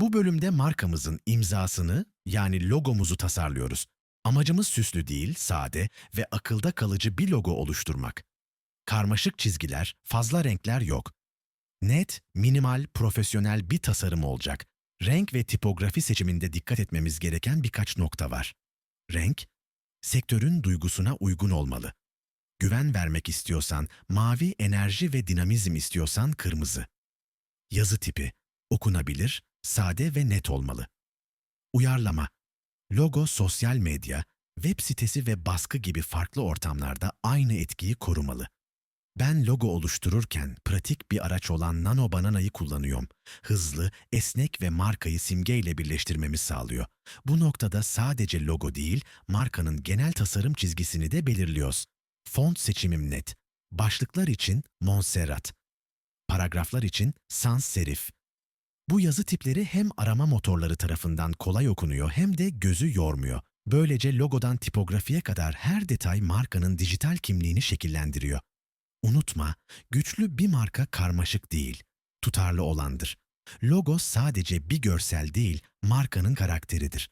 Bu bölümde markamızın imzasını yani logomuzu tasarlıyoruz. Amacımız süslü değil, sade ve akılda kalıcı bir logo oluşturmak. Karmaşık çizgiler, fazla renkler yok. Net, minimal, profesyonel bir tasarım olacak. Renk ve tipografi seçiminde dikkat etmemiz gereken birkaç nokta var. Renk, sektörün duygusuna uygun olmalı. Güven vermek istiyorsan mavi, enerji ve dinamizm istiyorsan kırmızı. Yazı tipi, okunabilir, sade ve net olmalı. Uyarlama, logo sosyal medya, web sitesi ve baskı gibi farklı ortamlarda aynı etkiyi korumalı. Ben logo oluştururken pratik bir araç olan Nano Banana'yı kullanıyorum. Hızlı, esnek ve markayı simgeyle birleştirmemi sağlıyor. Bu noktada sadece logo değil, markanın genel tasarım çizgisini de belirliyoruz. Font seçimim net. Başlıklar için Montserrat. Paragraflar için sans serif. Bu yazı tipleri hem arama motorları tarafından kolay okunuyor hem de gözü yormuyor. Böylece logodan tipografiye kadar her detay markanın dijital kimliğini şekillendiriyor. Unutma, güçlü bir marka karmaşık değil, tutarlı olandır. Logo sadece bir görsel değil, markanın karakteridir.